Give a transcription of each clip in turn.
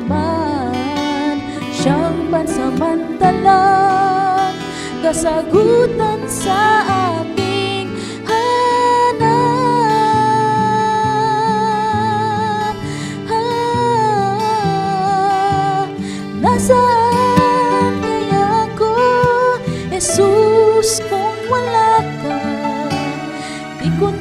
laman Siyang pansamantalang Kasagutan sa aking hanap ah, Nasaan kaya ako, Jesus, kung wala ka? Di ko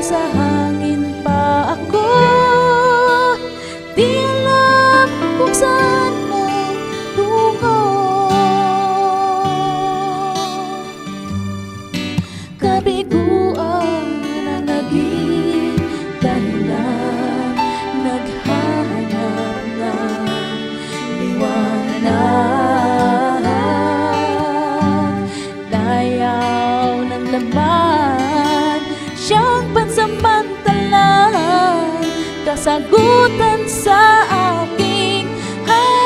nasa Kasagutan sa aking hanap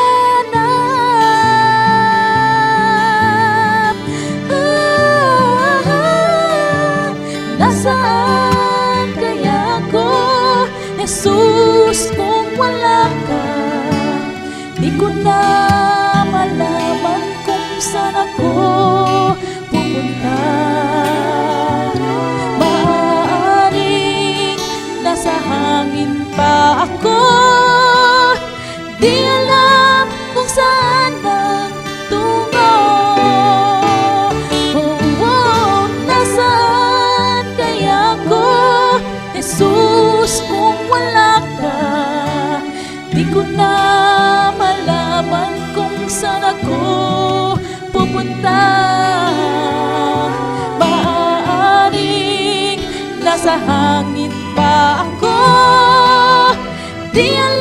ah, Nasaan kaya ako, Jesus, kung wala ka? Di ko na malaman kung saan ako saan ako pupunta Maaaring nasa hangin pa ako. Di alam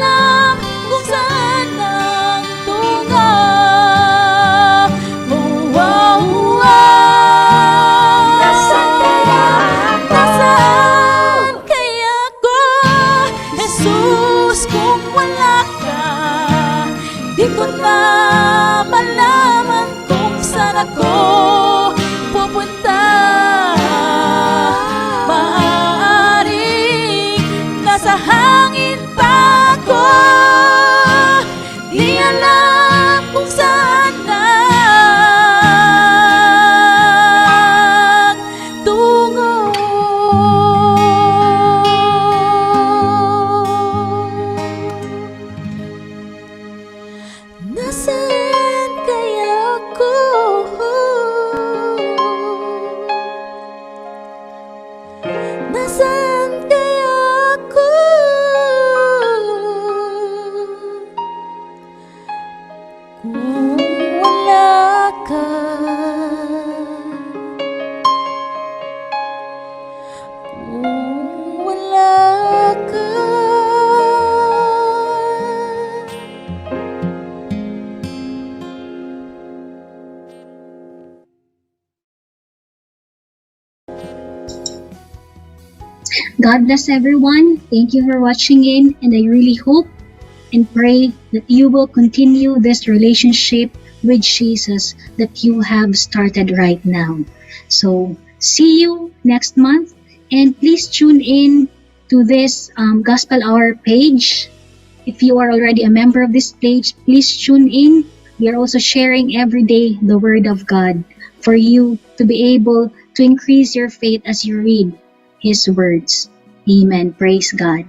Nasaan kaya ako? Nasaan kaya ako? Kung wala ka Kung God bless everyone. Thank you for watching in, and I really hope and pray that you will continue this relationship with Jesus that you have started right now. So, see you next month, and please tune in to this um, Gospel Hour page. If you are already a member of this page, please tune in. We are also sharing every day the Word of God for you to be able to increase your faith as you read His words. Amen. Praise God.